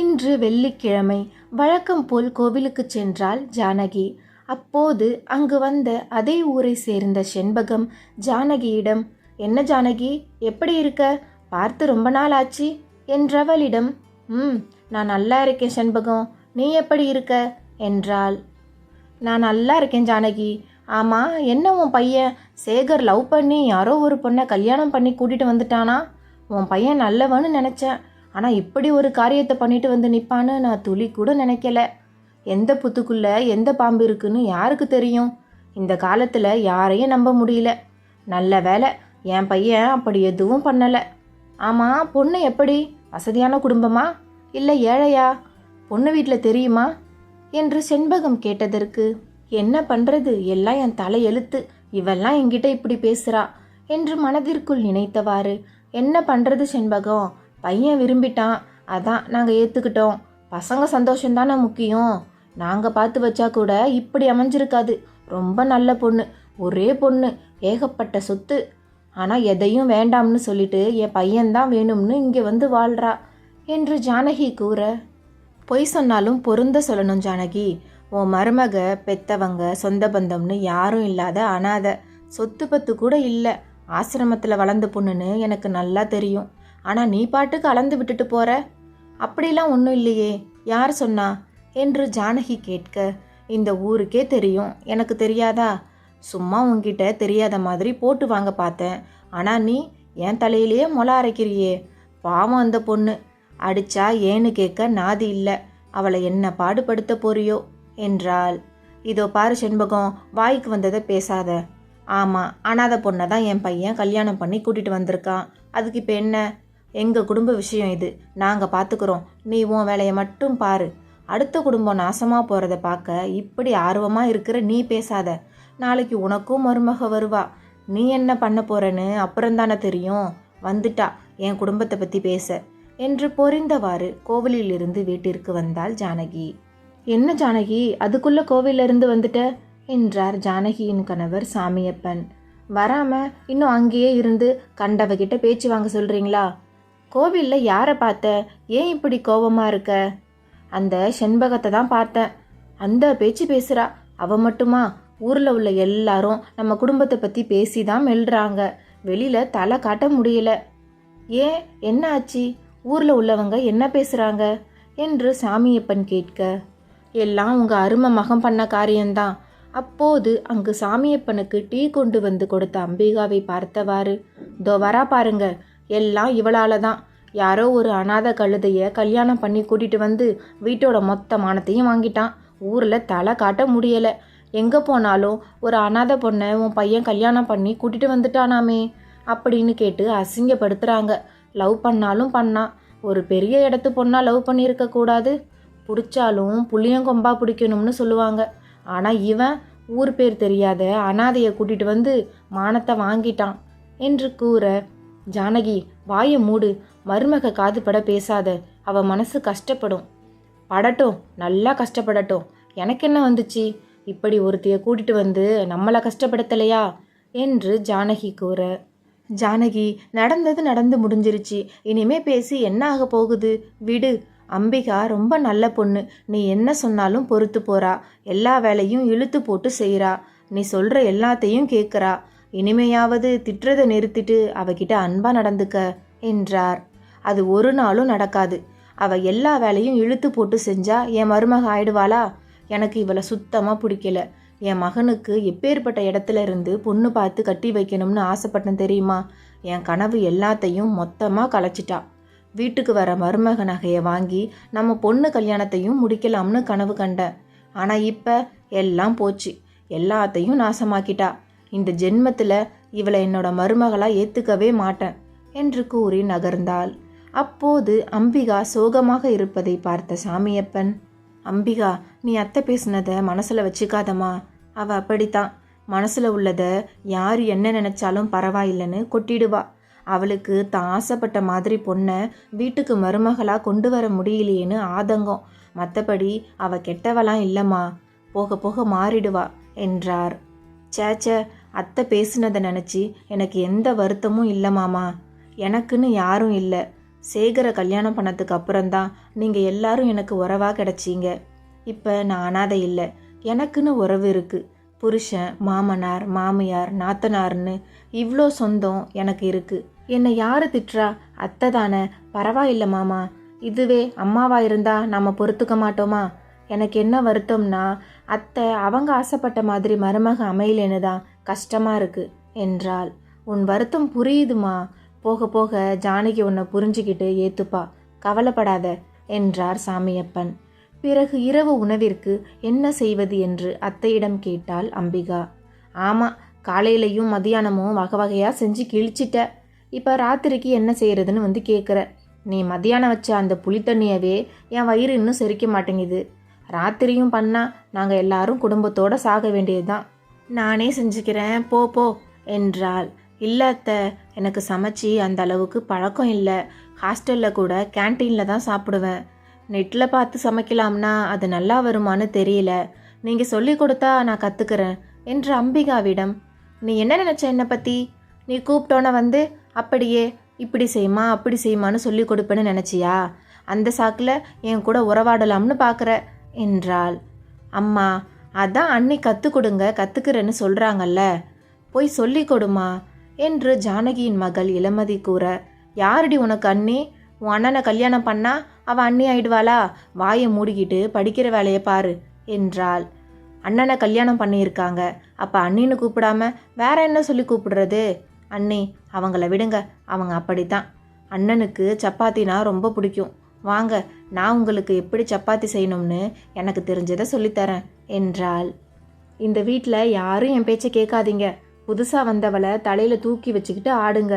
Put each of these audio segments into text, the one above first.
இன்று வெள்ளிக்கிழமை வழக்கம் போல் கோவிலுக்கு சென்றாள் ஜானகி. அப்போது அங்கு வந்த அதே ஊரை சேர்ந்த செண்பகம் ஜானகியிடம் என்ன ஜானகி எப்படி இருக்க? பார்த்து ரொம்ப நாள் ஆச்சு என்றவளிடம் ம் நான் நல்லா இருக்கேன் செண்பகம். நீ எப்படி இருக்க? என்றாள். நான் நல்லா இருக்கேன் ஜானகி. ஆமாம் என்ன உன் பையன்? சேகர் லவ் பண்ணி யாரோ ஒரு பொண்ணை கல்யாணம் பண்ணி கூட்டிகிட்டு வந்துட்டானா? உன் பையன் நல்லவன்னு நினச்சேன். ஆனால் இப்படி ஒரு காரியத்தை பண்ணிட்டு வந்து நிற்பான்னு நான் துளி கூட நினைக்கல. எந்த புத்துக்குள்ளே எந்த பாம்பு இருக்குன்னு யாருக்கு தெரியும்? இந்த காலத்தில் யாரையும் நம்ப முடியல. நல்ல வேலை என் பையன் அப்படி எதுவும் பண்ணலை. ஆமாம் பொண்ணு எப்படி? வசதியான குடும்பமா? இல்லை ஏழையா? பொண்ணு வீட்டில் தெரியுமா? என்று செண்பகம் கேட்டதற்கு என்ன பண்ணுறது எல்லாம் என் தலை எழுத்து. இவெல்லாம் என்கிட்ட இப்படி பேசுகிறா என்று மனதிற்குள் நினைத்தவாறு என்ன பண்ணுறது செண்பகம்? பையன் விரும்பிட்டான். அதான் நாங்கள் ஏற்றுக்கிட்டோம் பசங்க சந்தோஷம்தானே முக்கியம். நாங்கள் பார்த்து வச்சா கூட இப்படி அமைஞ்சிருக்காது. ரொம்ப நல்ல பொண்ணு. ஒரே பொண்ணு. ஏகப்பட்ட சொத்து. ஆனால் எதையும் வேண்டாம்னு சொல்லிட்டு என் பையன்தான் வேணும்னு இங்கே வந்து வாழ்றா என்று ஜானகி கூற. பொய் சொன்னாலும் பொருந்த சொல்லணும் ஜானகி. உன் மருமக பெத்தவங்க சொந்த பந்தம்னு யாரும் இல்லாத அனாதை. சொத்து பத்து கூட இல்லை. ஆசிரமத்தில் வளர்ந்த பொண்ணுன்னு எனக்கு நல்லா தெரியும். ஆனால் நீ பாட்டுக்கு அளந்து விட்டுட்டு போற? அப்படிலாம் ஒன்றும் இல்லையே. யார் சொன்னா? என்று ஜானகி கேட்க இந்த ஊருக்கே தெரியும். எனக்கு தெரியாதா? சும்மா உன்கிட்ட தெரியாத மாதிரி போட்டு வாங்க பார்த்தேன். ஆனால் நீ என் தலையிலேயே மொள அரைக்கிறியே. பாவம் அந்த பொண்ணு. அடிச்சா ஏன்னு கேட்க நாதி இல்லை. அவளை என்ன பாடுபடுத்த போறியோ? என்றாள். இதோ பாரு செண்பகம் வாய்க்கு வந்ததை பேசாத. ஆமாம் அனாதை பொண்ணை தான் என் பையன் கல்யாணம் பண்ணி கூட்டிகிட்டு வந்திருக்கான். அதுக்கு இப்போ என்ன? எங்கள் குடும்ப விஷயம் இது. நாங்கள் பார்த்துக்குறோம் நீ உன் வேலையை மட்டும் பாரு. அடுத்த குடும்பம் நாசமாக போகிறத பார்க்க இப்படி ஆர்வமாக இருக்கிற நீ பேசாத. நாளைக்கு உனக்கும் மருமக வருவா. நீ என்ன பண்ண போறன்னு அப்புறம்தானே தெரியும். வந்துட்டா. என் குடும்பத்தை பற்றி பேச. என்று பொறிந்தவாறு கோவிலிலிருந்து வீட்டிற்கு வந்தாள் ஜானகி. என்ன ஜானகி? அதுக்குள்ளே கோவிலிருந்து வந்துட்ட? என்றார் ஜானகியின் கணவர் சாமியப்பன். வராம? இன்னும் அங்கேயே இருந்து கண்டவகிட்ட பேச்சு வாங்க சொல்றீங்களா? கோவிலில் யாரை பார்த்த? ஏன் இப்படி கோபமாக இருக்க? அந்த செண்பகத்தை தான் பார்த்தேன். அந்த பேச்சு பேசுகிறா அவ மட்டுமா? ஊரில் உள்ள எல்லாரும் நம்ம குடும்பத்தை பற்றி பேசி தான் மெல்றாங்க. வெளியில் தலை காட்ட முடியல. ஏன்? என்ன ஆச்சு? ஊரில் உள்ளவங்க என்ன பேசுகிறாங்க என்று சாமியப்பன் கேட்க. எல்லாம் உங்கள் அருமை மகம் பண்ண காரியம்தான். அப்போது அங்கு சாமியப்பனுக்கு டீ கொண்டு வந்து கொடுத்த அம்பிகாவை பார்த்தவாறு தோ வரா பாருங்கள் எல்லாம் இவளால் தான் யாரோ ஒரு அனாதை கழுதையை கல்யாணம் பண்ணி கூட்டிகிட்டு வந்து வீட்டோட மொத்த மானத்தையும் வாங்கிட்டான். ஊரில் தலை காட்ட முடியலை. எங்கே போனாலும் ஒரு அனாதை பொண்ணை உன் பையன் கல்யாணம் பண்ணி கூட்டிகிட்டு வந்துட்டானாமே அப்படின்னு கேட்டு அசிங்கப்படுத்துகிறாங்க லவ் பண்ணாலும் பண்ணான். ஒரு பெரிய இடத்து பொண்ணாக லவ் பண்ணியிருக்க கூடாது. பிடிச்சாலும் புளியங்கொம்பா பிடிக்கணும்னு சொல்லுவாங்க. ஆனால் இவன் ஊர் பேர் தெரியாத அனாதையை கூட்டிகிட்டு வந்து மானத்தை வாங்கிட்டான் என்று கூற ஜானகி வாயை மூடு. மருமக காதுபட பேசாத. அவ மனசு கஷ்டப்படும். படட்டும் நல்லா கஷ்டப்படட்டும். எனக்கு என்ன வந்துச்சு? இப்படி ஒருத்தைய கூட்டிட்டு வந்து நம்மளை கஷ்டப்படுத்தலையா? என்று ஜானகி கூற. ஜானகி நடந்தது நடந்து முடிஞ்சிருச்சு. இனிமே பேசி என்ன ஆக போகுது? விடு. அம்பிகா ரொம்ப நல்ல பொண்ணு. நீ என்ன சொன்னாலும் பொறுத்து போறா. எல்லா வேலையும் இழுத்து போட்டு செய்கிறா நீ சொல்ற எல்லாத்தையும் கேட்குறா இனிமையாவது திட்டுறதை நிறுத்திட்டு அவகிட்ட அன்பா நடந்துக்க என்றார். அது ஒரு நாளும் நடக்காது. அவ எல்லா வேலையும் இழுத்து போட்டு செஞ்சா என் மருமக ஆயிடுவாளா? எனக்கு இவளை சுத்தமா பிடிக்கல. என் மகனுக்கு எப்பேற்பட்ட இடத்துல இருந்து பொண்ணு பார்த்து கட்டி வைக்கணும்னு ஆசைப்பட்டேன் தெரியுமா? என் கனவு எல்லாத்தையும் மொத்தமாக கலைச்சிட்டா. வீட்டுக்கு வர மருமக நகையை வாங்கி நம்ம பொண்ணு கல்யாணத்தையும் முடிக்கலாம்னு கனவு கண்டேன். ஆனால் இப்போ எல்லாம் போச்சு. எல்லாத்தையும் நாசமாக்கிட்டா. இந்த ஜென்மத்தில் இவளை என்னோட மருமகளாக ஏற்றுக்கவே மாட்டேன் என்று கூறி நகர்ந்தாள். அப்போது அம்பிகா சோகமாக இருப்பதை பார்த்த சாமியப்பன் அம்பிகா நீ அத்தை பேசுனதை மனசில் வச்சுக்காதம்மா. அவ அப்படித்தான். மனசில் உள்ளதை யார் என்ன நினைச்சாலும் பரவாயில்லைன்னு கொட்டிடுவா. அவளுக்கு தான் ஆசைப்பட்ட மாதிரி பொண்ணை வீட்டுக்கு மருமகளாக கொண்டு வர முடியலையேன்னு ஆதங்கம். மற்றபடி அவ கெட்டவளாம் இல்லைம்மா. போக போக மாறிடுவா என்றார். சேச்சே அத்தை பேசினதை நினச்சி எனக்கு எந்த வருத்தமும் இல்லை மாமா. எனக்குன்னு யாரும் இல்லை. சேகரை கல்யாணம் பண்ணதுக்கு அப்புறம்தான் நீங்கள் எல்லாரும் எனக்கு உறவாக கிடைச்சீங்க. இப்போ நான் அனாதை இல்லை. எனக்குன்னு உறவு இருக்குது புருஷன் மாமனார் மாமியார் நாத்தனார்னு இவ்வளோ சொந்தம் எனக்கு இருக்குது என்னை யார் திட்டுறா அத்தை தானே. பரவாயில்ல மாமா. இதுவே அம்மாவா இருந்தா நம்ம பொறுத்துக்க மாட்டோமா? எனக்கு என்ன வருத்தம்னா அத்தை அவங்க ஆசைப்பட்ட மாதிரி மருமக அமையலேன்னு தான் கஷ்டமாக இருக்குது என்றாள். உன் வருத்தம் புரியுதுமா? போக போக ஜானகி உன்னை புரிஞ்சுக்கிட்டு ஏத்துப்பா. கவலைப்படாத என்றார் சாமியப்பன். பிறகு இரவு உணவிற்கு என்ன செய்வது என்று அத்தையிடம் கேட்டாள் அம்பிகா. ஆமா காலையிலையும் மதியானமும் வகை வகையாக செஞ்சு கிழிச்சிட்ட. இப்போ ராத்திரிக்கு என்ன செய்யறதுன்னு வந்து கேட்குற நீ மதியானம் வச்ச அந்த புளித்தண்ணியவே என் வயிறு இன்னும் செரிக்க மாட்டேங்குது. ராத்திரியும் பண்ணா நாங்கள் எல்லாரும் குடும்பத்தோடு சாக வேண்டியதுதான். நானே செஞ்சுக்கிறேன் போ போ என்றாள். இல்லை அத்தை எனக்கு சமைச்சி அந்த அளவுக்கு பழக்கம் இல்லை. ஹாஸ்டலில் கூட கேன்டீனில் தான் சாப்பிடுவேன். நெட்டில் பார்த்து சமைக்கலாம்னா அது நல்லா வருமான்னு தெரியல. நீங்கள் சொல்லி கொடுத்தா நான் கற்றுக்கிறேன் என்று அம்பிகாவிடம். நீ என்ன நினச்ச என்னை பற்றி நீ கூப்பிட்டோன்னே வந்து அப்படியே இப்படி செய்யுமா அப்படி செய்யுமான்னு சொல்லி கொடுப்பேன்னு நினச்சியா? அந்த சாக்கில் என் கூட உறவாடலாம்னு பார்க்குற என்றாள். அம்மா அதான் அண்ணி கற்றுக் கொடுங்க கற்றுக்கிறேன்னு சொல்கிறாங்கல்ல போய் சொல்லி கொடுமா என்று ஜானகியின் மகள் இளமதி கூற. யாரடி உனக்கு அண்ணி? உன் அண்ணனை கல்யாணம் பண்ணா அவள் அண்ணி ஆயிடுவாளா? வாயை மூடிக்கிட்டு படிக்கிற வேலையை பாரு என்றாள். அண்ணனை கல்யாணம் பண்ணியிருக்காங்க. அப்போ அண்ணின்னு கூப்பிடாம வேற என்ன சொல்லி கூப்பிடுறது? அண்ணி அவங்கள விடுங்க. அவங்க அப்படித்தான். அண்ணனுக்கு சப்பாத்தினா ரொம்ப பிடிக்கும். வாங்க நான் உங்களுக்கு எப்படி சப்பாத்தி செய்யணும்னு எனக்கு தெரிஞ்சதை சொல்லித்தரேன் என்றாள். இந்த வீட்டில் யாரும் என் பேச்சை கேட்காதீங்க. புதுசாக வந்தவளை தலையில் தூக்கி வச்சுக்கிட்டு ஆடுங்க.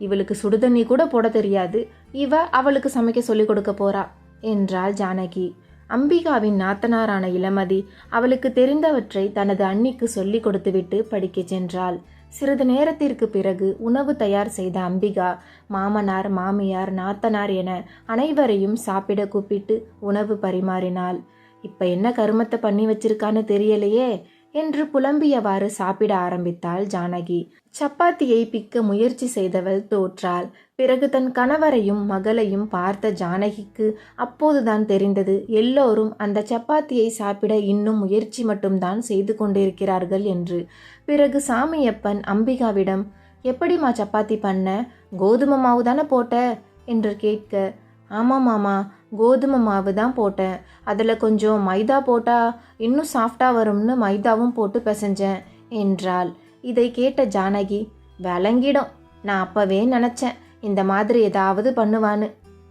இவளுக்கு சுடுதண்ணி கூட போட தெரியாது. இவ அவளுக்கு சமைக்க சொல்லிக் கொடுக்க போறா என்றாள் ஜானகி. அம்பிகாவின் நாத்தனாரான இளமதி அவளுக்கு தெரிந்தவற்றை தனது அண்ணிக்கு சொல்லிக் கொடுத்துவிட்டு படிக்கச் சென்றாள். சிறிது நேரத்திற்கு பிறகு உணவு தயார் செய்த அம்பிகா மாமனார் மாமியார் நாத்தனார் என அனைவரையும் சாப்பிட கூப்பிட்டு உணவு பரிமாறினாள். இப்ப என்ன கருமத்தை பண்ணி வச்சிருக்கான்னு தெரியலையே? என்று புலம்பியவாறு சாப்பிட ஆரம்பித்தாள் ஜானகி. சப்பாத்தியை பிக்க முயற்சி செய்தவள் தோற்றாள். பிறகு தன் கணவரையும் மகளையும் பார்த்த ஜானகிக்கு அப்போதுதான் தெரிந்தது எல்லோரும் அந்த சப்பாத்தியை சாப்பிட இன்னும் முயற்சி மட்டும்தான் செய்து கொண்டிருக்கிறார்கள் என்று. பிறகு சாமியப்பன் அம்பிகாவிடம் எப்படிம்மா சப்பாத்தி பண்ண? கோதுமை மாவு தானே போட்ட? என்று கேட்க ஆமாம் மாமா கோதுமை மாவு தான் போட்டேன். அதில் கொஞ்சம் மைதா போட்டால் இன்னும் சாஃப்டாக வரும்னு மைதாவும் போட்டு பிசைஞ்சேன் என்றாள். இதை கேட்ட ஜானகி விளங்கிடும். நான் அப்போவே நினச்சேன் இந்த மாதிரி ஏதாவது பண்ணுவான்னு.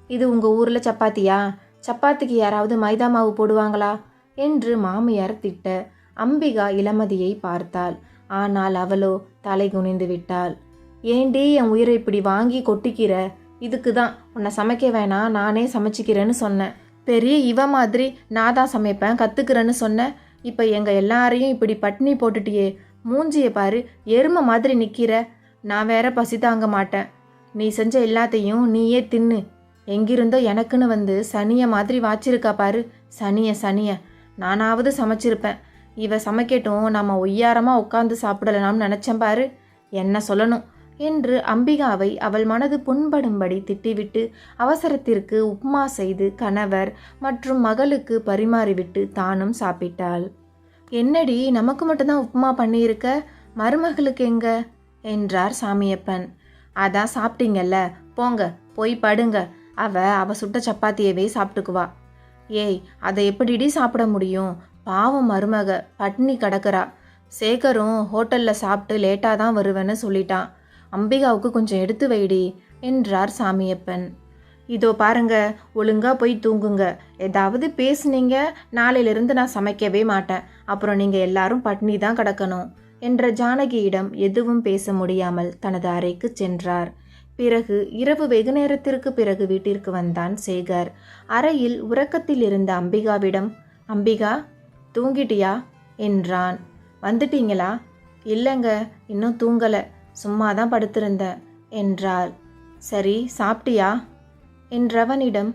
இது உங்கள் ஊரில் சப்பாத்தியா? சப்பாத்திக்கு யாராவது மைதா மாவு போடுவாங்களா? என்று மாமியார் திட்ட அம்பிகா இளமதியை பார்த்தாள். ஆனால் அவளோ தலை குனிந்து விட்டாள். ஏண்டி என் உயிரை இப்படி வாங்கி கொட்டிக்கிற? இதுக்கு தான் உன்னை சமைக்க வேணாம் நானே சமைச்சிக்கிறேன்னு சொன்னேன். பெரிய இவ மாதிரி நான் தான் சமைப்பேன் கற்றுக்கிறேன்னு சொன்னேன். இப்போ எங்கள் எல்லாரையும் இப்படி பட்டினி போட்டுட்டியே. மூஞ்சியை பாரு எருமை மாதிரி நிற்கிற நான் வேற பசி தாங்க மாட்டேன். நீ செஞ்ச எல்லாத்தையும் நீயே தின்னு. எங்கிருந்தோ எனக்குன்னு வந்து சனியை மாதிரி வாச்சிருக்கா பாரு. சனிய சனிய. நானாவது சமைச்சிருப்பேன். இவ சமைக்கட்டும் நம்ம ஒய்யாரமாக உட்காந்து சாப்பிடலாம்னு நினச்சேன் பாரு. என்ன சொல்லணும்? என்று அம்பிகாவை அவள் மனது புண்படும்படி திட்டிவிட்டு அவசரத்திற்கு உப்மா செய்து கணவர் மற்றும் மகளுக்கு பரிமாறிவிட்டு தானும் சாப்பிட்டாள். என்னடி நமக்கு மட்டும்தான் உப்புமா பண்ணியிருக்க? மருமகளுக்கு எங்க? என்றார் சாமியப்பன். அதான் சாப்பிட்டீங்கல்ல போங்க போய் படுங்க. அவ அவ சுட்ட சப்பாத்தியவே சாப்பிட்டுக்குவா. ஏய் அதை எப்படிடி சாப்பிட முடியும்? பாவம் மருமக பட்னி கிடக்குறா. சேகரும் ஹோட்டலில் சாப்பிட்டு லேட்டாக தான் வருவேன்னு சொல்லிட்டான். அம்பிகாவுக்கு கொஞ்சம் எடுத்து வைடி என்றார் சாமியப்பன். இதோ பாருங்க ஒழுங்கா போய் தூங்குங்க. ஏதாவது பேசுனீங்க நாளையிலிருந்து நான் சமைக்கவே மாட்டேன். அப்புறம் நீங்க எல்லாரும் பட்னி தான் கிடக்கணும் என்ற ஜானகியிடம் எதுவும் பேச முடியாமல் தனது அறைக்கு சென்றார். பிறகு இரவு வெகு நேரத்திற்கு பிறகு வீட்டிற்கு வந்தான் சேகர். அறையில் உறக்கத்தில் இருந்த அம்பிகாவிடம் அம்பிகா தூங்கிட்டியா? என்றான். வந்துட்டீங்களா? இல்லைங்க இன்னும் தூங்கலை. சும்மா தான் படுத்திருந்தேன் என்றாள். சரி சாப்பிட்டியா? என்றவனிடம்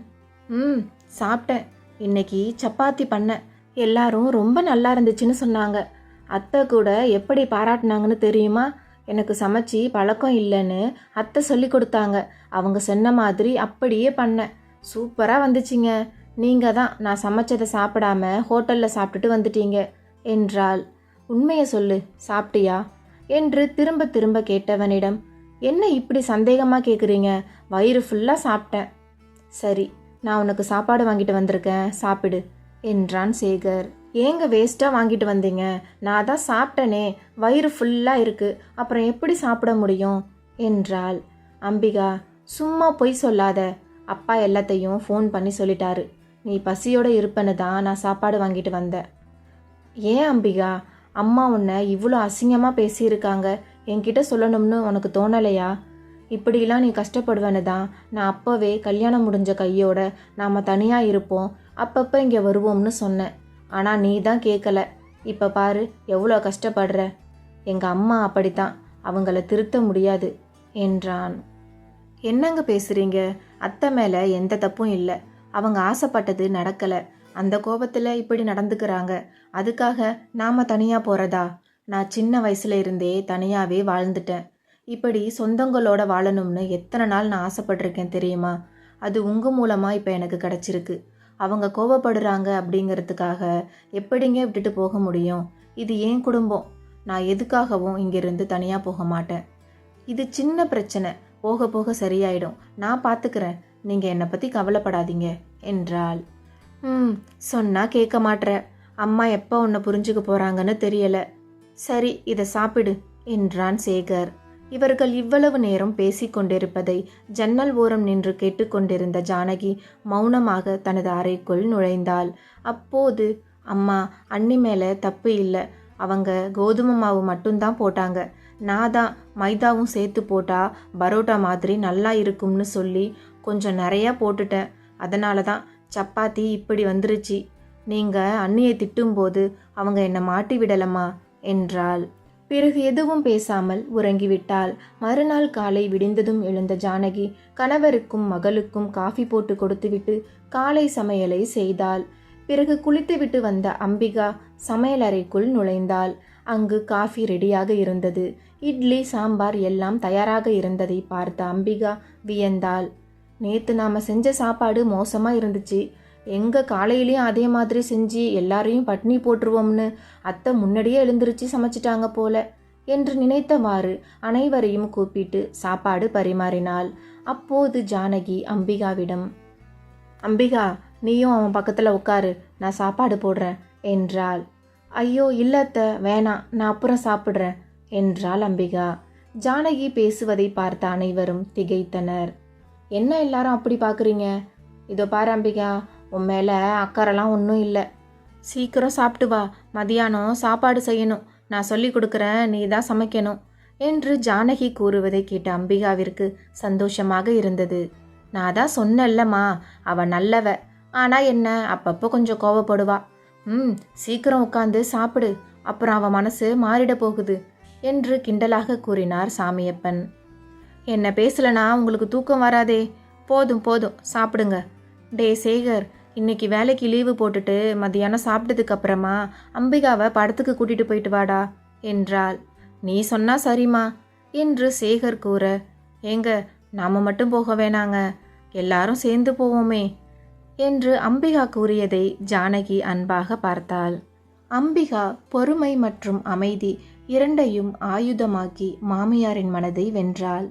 ம் சாப்பிட்டேன். இன்னைக்கு சப்பாத்தி பண்ணேன் எல்லாரும் ரொம்ப நல்லா இருந்துச்சுன்னு சொன்னாங்க. அத்தை கூட எப்படி பாராட்டினாங்கன்னு தெரியுமா? எனக்கு சமைச்சி பழக்கம் இல்லைன்னு அத்தை சொல்லி கொடுத்தாங்க. அவங்க சொன்ன மாதிரி அப்படியே பண்ணேன் சூப்பராக வந்துச்சிங்க. நீங்கள் தான் நான் சமைச்சதை சாப்பிடாம ஹோட்டலில் சாப்பிட்டுட்டு வந்துட்டீங்க. என்றாள். உண்மையை சொல்லு சாப்பிட்டியா? என்று திரும்ப திரும்ப கேட்டவனிடம் என்ன இப்படி சந்தேகமாக கேட்குறீங்க வயிறு ஃபுல்லாக சாப்பிட்டேன். சரி நான் உனக்கு சாப்பாடு வாங்கிட்டு வந்திருக்கேன். சாப்பிடு என்றான் சேகர். ஏங்க வேஸ்ட்டாக வாங்கிட்டு வந்தீங்க? நான் தான் சாப்பிட்டனே. வயிறு ஃபுல்லாக இருக்குது அப்புறம் எப்படி சாப்பிட முடியும்? என்றாள். அம்பிகா சும்மா பொய் சொல்லாத. அப்பா எல்லாத்தையும் ஃபோன் பண்ணி சொல்லிட்டாரு. நீ பசியோடு இருப்பேன்னு தான் நான் சாப்பாடு வாங்கிட்டு வந்தேன். ஏன் அம்பிகா? அம்மா உன்னை இவ்வளோ அசிங்கமாக பேசியிருக்காங்க. என்கிட்ட சொல்லணும்னு உனக்கு தோணலையா? இப்படிலாம் நீ கஷ்டப்படுவேன்னு தான். நான் அப்போவே கல்யாணம் முடிஞ்ச கையோட நாம் தனியாக இருப்போம். அப்பப்போ இங்கே வருவோம்னு சொன்னேன். ஆனால் நீ தான் கேட்கல இப்போ பாரு எவ்வளோ கஷ்டப்படுற? எங்கள் அம்மா அப்படித்தான். அவங்கள திருத்த முடியாது என்றான். என்னங்க பேசுகிறீங்க அத்தை மேலே எந்த தப்பும் இல்லை. அவங்க ஆசைப்பட்டது நடக்கலை. அந்த கோபத்தில் இப்படி நடந்துக்கிறாங்க. அதுக்காக நாம் தனியாக போகிறதா நான் சின்ன வயசுல இருந்தே தனியாகவே வாழ்ந்துட்டேன். இப்படி சொந்தங்களோட வாழணும்னு எத்தனை நாள் நான் ஆசைப்பட்டிருக்கேன் தெரியுமா? அது உங்கள் மூலமாக இப்போ எனக்கு கிடச்சிருக்கு. அவங்க கோவப்படுறாங்க அப்படிங்கிறதுக்காக எப்படிங்க விட்டுட்டு போக முடியும்? இது ஏன் குடும்பம்? நான் எதுக்காகவும் இங்கிருந்து தனியாக போக மாட்டேன். இது சின்ன பிரச்சனை. போக போக சரியாயிடும். நான் பார்த்துக்கிறேன் நீங்கள் என்னை பற்றி கவலைப்படாதீங்க. என்றாள். ம் சொன்னால் கேட்க மாட்ற. அம்மா எப்போ உன்னை புரிஞ்சுக்க போகிறாங்கன்னு தெரியலை. சரி இதை சாப்பிடு என்றான் சேகர். இவர்கள் இவ்வளவு நேரம் பேசிக் கொண்டிருப்பதை ஜன்னல் ஓரம் நின்று கேட்டுக்கொண்டிருந்த ஜானகி மௌனமாக தனது அறைக்குள் நுழைந்தாள். அப்போது அம்மா அண்ணி மேலே தப்பு இல்லை. அவங்க கோதுமை மாவு மட்டும்தான் போட்டாங்க. நான் தான் மைதாவும் சேர்த்து போட்டா பரோட்டா மாதிரி நல்லா இருக்கும்னு சொல்லி கொஞ்சம் நிறையா போட்டுட்டேன். அதனால தான் சப்பாத்தி இப்படி வந்துருச்சு. நீங்கள் அண்ணியை திட்டும்போது அவங்க என்னை மாட்டி விடலம்மா என்றாள். பிறகு எதுவும் பேசாமல் உறங்கிவிட்டாள். மறுநாள் காலை விடிந்ததும் எழுந்த ஜானகி கணவருக்கும் மகளுக்கும் காஃபி போட்டு கொடுத்துவிட்டு காலை சமையலை செய்தாள். பிறகு குளித்துவிட்டு வந்த அம்பிகா சமையலறைக்குள் நுழைந்தாள். அங்கு காஃபி ரெடியாக இருந்தது. இட்லி சாம்பார் எல்லாம் தயாராக இருந்ததை பார்த்த அம்பிகா வியந்தாள். நேற்று நாம் செஞ்ச சாப்பாடு மோசமாக இருந்துச்சு. எங்கள் காலையிலையும் அதே மாதிரி செஞ்சு எல்லாரையும் பட்னி போட்டுருவோம்னு அத்தை முன்னாடியே எழுந்திருச்சு சமைச்சிட்டாங்க போல என்று நினைத்தவாறு அனைவரையும் கூப்பிட்டு சாப்பாடு பரிமாறினாள். அப்போது ஜானகி அம்பிகாவிடம் அம்பிகா நீயும் அவன் பக்கத்தில் உட்காரு நான் சாப்பாடு போடுறேன் என்றாள். ஐயோ இல்லத்த வேணாம் நான் அப்புறம் சாப்பிட்றேன் என்றாள் அம்பிகா. ஜானகி பேசுவதை பார்த்த அனைவரும் திகைத்தனர். என்ன எல்லாரும் அப்படி பார்க்குறீங்க இதோ பாரு அம்பிகா உன் மேலே அக்கறைலாம் ஒன்றும் இல்லை. சீக்கிரம் சாப்பிட்டு வா. மதியானம் சாப்பாடு செய்யணும். நான் சொல்லி கொடுக்குறேன் நீ தான் சமைக்கணும் என்று ஜானகி கூறுவதை கேட்ட அம்பிகாவிற்கு சந்தோஷமாக இருந்தது. நான் தான் சொன்னல்லம்மா அவ நல்லவ. ஆனால் என்ன அப்பப்போ கொஞ்சம் கோவப்படுவா. ம் சீக்கிரம் உட்காந்து சாப்பிடு. அப்புறம் அவன் மனசு மாறிட போகுது என்று கிண்டலாக கூறினார் சாமியப்பன். என்ன பேசலனா உங்களுக்கு தூக்கம் வராதே. போதும் போதும் சாப்பிடுங்க. டே சேகர் இன்னைக்கு வேலைக்கு லீவு போட்டுட்டு மதியானம் சாப்பிட்டதுக்கு அப்புறமா அம்பிகாவை படத்துக்கு கூட்டிட்டு போயிட்டு வாடா என்றாள். நீ சொன்னா சரிம்மா என்று சேகர் கூற. ஏங்க நாம மட்டும் போக வேணாங்க. எல்லாரும் சேர்ந்து போவோமே என்று அம்பிகா கூறியதை ஜானகி அன்பாக பார்த்தாள். அம்பிகா பொறுமை மற்றும் அமைதி இரண்டையும் ஆயுதமாக்கி மாமியாரின் மனதை வென்றாள்.